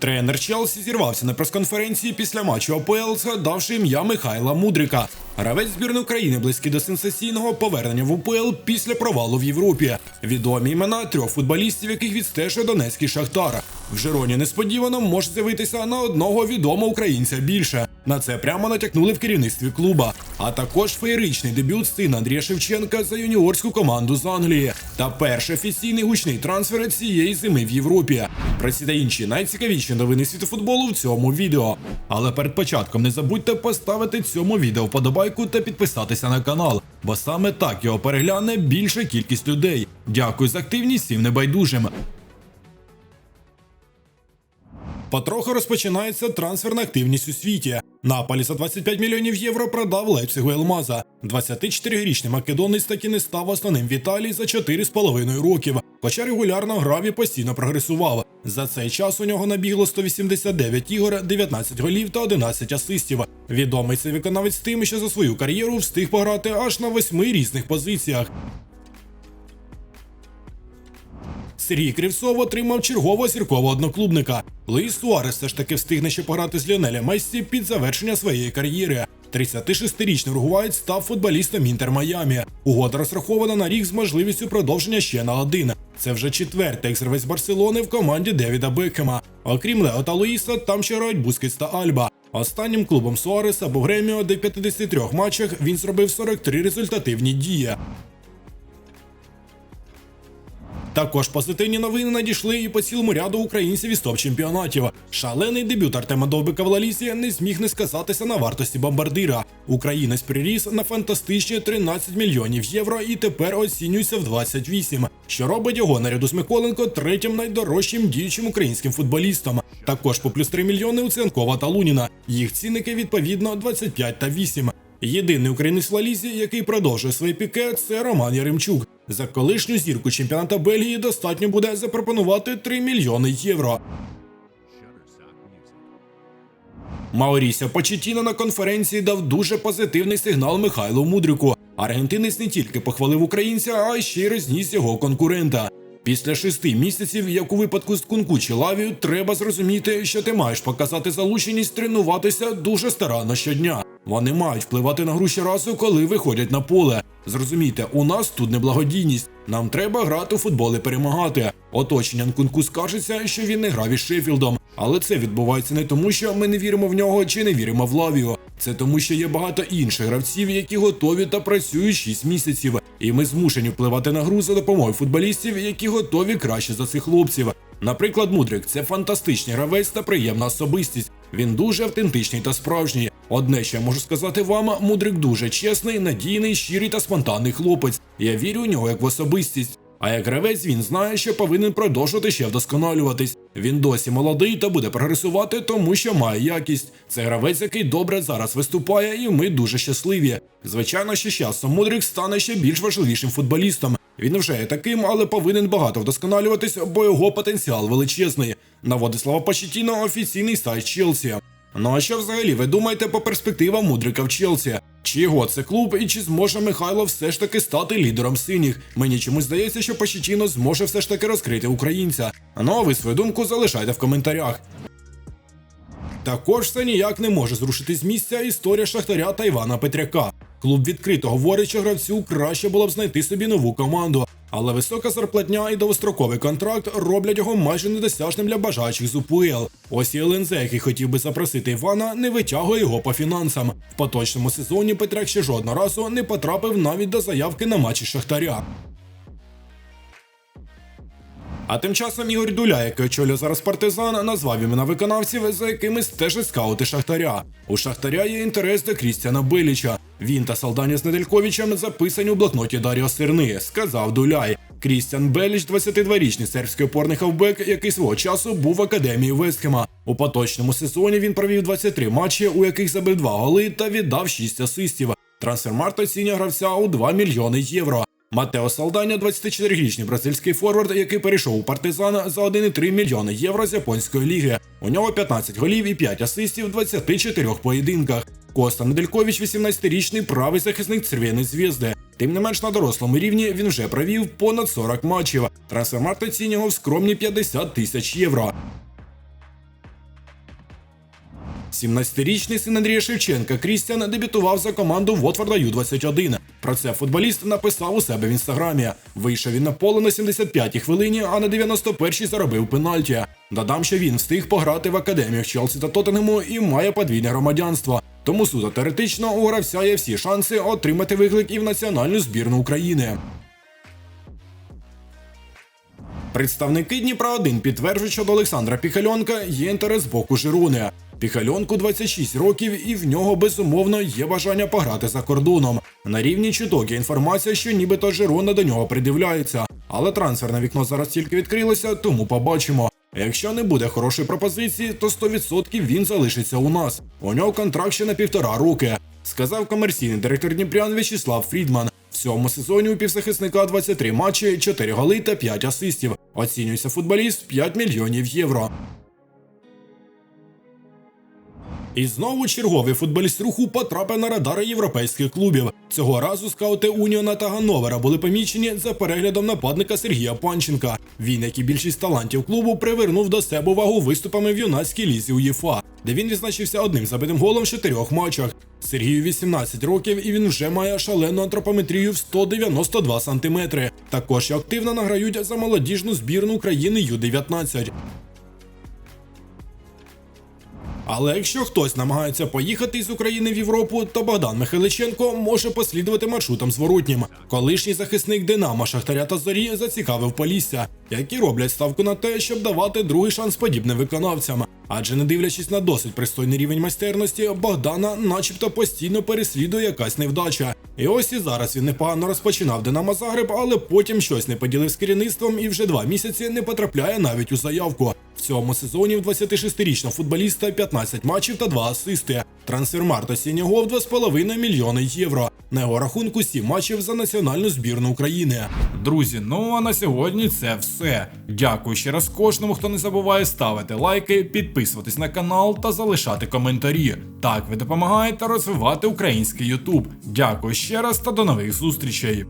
Тренер Челсі зірвався на прес-конференції після матчу АПЛ, згадавши ім'я Михайла Мудрика. Гравець збірної України близький до сенсаційного повернення в УПЛ після провалу в Європі. Відомі імена трьох футболістів, яких відстежує Донецький Шахтар. В Жироні несподівано може з'явитися на одного відомого українця більше. На це прямо натякнули в керівництві клуба. А також феєричний дебют сина Андрія Шевченка за юніорську команду з Англії та перший офіційний гучний трансфер цієї зими в Європі. Про ці та інші найцікавіші новини світу футболу в цьому відео. Але перед початком не забудьте поставити цьому відео вподобайку та підписатися на канал, бо саме так його перегляне більша кількість людей. Дякую за активність всім небайдужим. Потроху розпочинається трансферна активність у світі. Наполі за 25 мільйонів євро продав Лейпцигу Елмаза. 24-річний македонець таки не став основним в Італії за 4,5 років, хоча регулярно грав і постійно прогресував. За цей час у нього набігло 189 ігор, 19 голів та 11 асистів. Відомий цей виконавець тим, що за свою кар'єру встиг пограти аж на восьми різних позиціях. Сергій Кривцов отримав чергового зіркового одноклубника. Луїс Суарес все ж таки встигне ще пограти з Ліонеля Мессі під завершення своєї кар'єри. 36-річний уругваєць став футболістом Інтер Майамі. Угода розрахована на рік з можливістю продовження ще на один. Це вже четвертий екс-гравець Барселони в команді Девіда Бекхема. Окрім Лео та Луїса, там ще грають Бускетс та Альба. Останнім клубом Суареса був Греміо, де в 53 матчах він зробив 43 результативні дії. Також позитивні новини надійшли і по цілому ряду українців із топ-чемпіонатів. Шалений дебют Артема Довбика в Лалісі не зміг не сказатися на вартості бомбардира. Українець приріс на фантастичні 13 мільйонів євро і тепер оцінюється в 28, що робить його наряду з Миколенко третім найдорожчим діючим українським футболістом. Також по плюс 3 мільйони у Ценкова та Луніна. Їх цінники відповідно 25 та 8. Єдиний українець в Лалізі, який продовжує свій піке, це Роман Яремчук. За колишню зірку чемпіоната Бельгії достатньо буде запропонувати 3 мільйони євро. Маурісіо Почетіно на конференції дав дуже позитивний сигнал Михайлу Мудрику. Аргентинець не тільки похвалив українця, а й ще й розніс його конкурента. Після шести місяців, як у випадку з Кунку чи Лавію, треба зрозуміти, що ти маєш показати залученість тренуватися дуже старанно щодня. Вони мають впливати на гру щоразу, коли виходять на поле. Зрозумійте, у нас тут не благодійність. Нам треба грати у футбол і перемагати. Оточення Нкунку скажеться, що він не грав із Шеффілдом. Але це відбувається не тому, що ми не віримо в нього чи не віримо в Лавію. Це тому, що є багато інших гравців, які готові та працюють 6 місяців. І ми змушені впливати на гру за допомогою футболістів, які готові краще за цих хлопців. Наприклад, Мудрик це фантастичний гравець та приємна особистість. Він дуже автентичний та справжній. Одне, що я можу сказати вам, Мудрик дуже чесний, надійний, щирий та спонтанний хлопець. Я вірю у нього як в особистість. А як гравець він знає, що повинен продовжувати ще вдосконалюватись. Він досі молодий та буде прогресувати, тому що має якість. Це гравець, який добре зараз виступає, і ми дуже щасливі. Звичайно, що часом Мудрик стане ще більш важливішим футболістом. Він вже є таким, але повинен багато вдосконалюватись, бо його потенціал величезний. Наводить слова Почетіно офіційний сайт Челсі. Ну а що взагалі ви думаєте по перспективам Мудрика в Челсі? Чи його це клуб і чи зможе Михайло все ж таки стати лідером синіх? Мені чомусь здається, що Почетіно зможе все ж таки розкрити українця. Ну а ви свою думку залишайте в коментарях. Також це ніяк не може зрушити з місця історія Шахтаря та Івана Петряка. Клуб відкрито говорить, що гравцю краще було б знайти собі нову команду, але висока зарплатня і довгостроковий контракт роблять його майже недосяжним для бажаючих з УПЛ. Ось і ЛНЗ, який хотів би запросити Івана, не витягує його по фінансам. В поточному сезоні Петряк ще жодного разу не потрапив навіть до заявки на матчі Шахтаря. А тим часом Ігор Дуля, який очолює зараз партизан, назвав імена виконавців, за якими стежать скаути Шахтаря. У Шахтаря є інтерес до Крістіана Биліча. Він та Салдані з Недельковичем записані у блокноті Даріо Сирни, сказав Дуляй. Крістіан Беліч, 22-річний сербський опорний хавбек, який свого часу був в академії Вестхема. У поточному сезоні він провів 23 матчі, у яких забив 2 голи та віддав 6 асистів. Трансфермарт оцінює гравця у 2 мільйони євро. Матео Салданя, 24-річний бразильський форвард, який перейшов у партизан за 1,3 мільйони євро з японської ліги. У нього 15 голів і 5 асистів в 24 поєдинках. Коста Неделькович, 18-річний правий захисник Церв'яної зв'язди. Тим не менш на дорослому рівні він вже провів понад 40 матчів. Трансфермарт оцінював скромні 50 тисяч євро. 17-річний син Андрія Шевченка Крістіан дебютував за команду Вотфорда Ю-21. Про це футболіст написав у себе в інстаграмі. Вийшов він на поле на 75-й хвилині, а на 91-й заробив пенальті. Додам, що він встиг пограти в академіях Челсі та Тоттенгему і має подвійне громадянство. Тому суто теоретично у гравця є всі шанси отримати виклик і в національну збірну України. Представники Дніпра 1 підтверджують, що до Олександра Піхальонка є інтерес з боку Жируни. Піхальонку 26 років, і в нього безумовно є бажання пограти за кордоном. На рівні чуток є інформація, що нібито Жирона до нього придивляється. Але трансферне вікно зараз тільки відкрилося, тому побачимо. Якщо не буде хорошої пропозиції, то 100% він залишиться у нас. У нього контракт ще на півтора роки, сказав комерційний директор Дніпрян В'ячеслав Фрідман. В цьому сезоні у півзахисника 23 матчі, 4 голи та 5 асистів. Оцінюється футболіст в 5 мільйонів євро. І знову черговий футболіст руху потрапив на радари європейських клубів. Цього разу скаути Уніона та Ганновера були помічені за переглядом нападника Сергія Панченка. Він, як і більшість талантів клубу, привернув до себе увагу виступами в юнацькій лізі УЄФА, де він відзначився одним забитим голом в чотирьох матчах. Сергію 18 років, і він вже має шалену антропометрію в 192 сантиметри. Також активно награють за молодіжну збірну України Ю-19. Але якщо хтось намагається поїхати із України в Європу, то Богдан Михайличенко може послідувати маршрутом зворотнім. Колишній захисник Динамо, Шахтаря та Зорі зацікавив Полісся, які роблять ставку на те, щоб давати другий шанс подібним виконавцям. Адже не дивлячись на досить пристойний рівень майстерності, Богдана, начебто, постійно переслідує якась невдача. І ось і зараз він непогано розпочинав Динамо Загреб, але потім щось не поділив з керівництвом і вже два місяці не потрапляє навіть у заявку. Цьому сезоні в 26-річного футболіста 15 матчів та 2 асисти. Трансфермарт осіннього в 2,5 мільйони євро. На його рахунку 7 матчів за національну збірну України. Друзі, ну а на сьогодні це все. Дякую ще раз кожному, хто не забуває ставити лайки, підписуватись на канал та залишати коментарі. Так ви допомагаєте розвивати український Ютуб. Дякую ще раз та до нових зустрічей.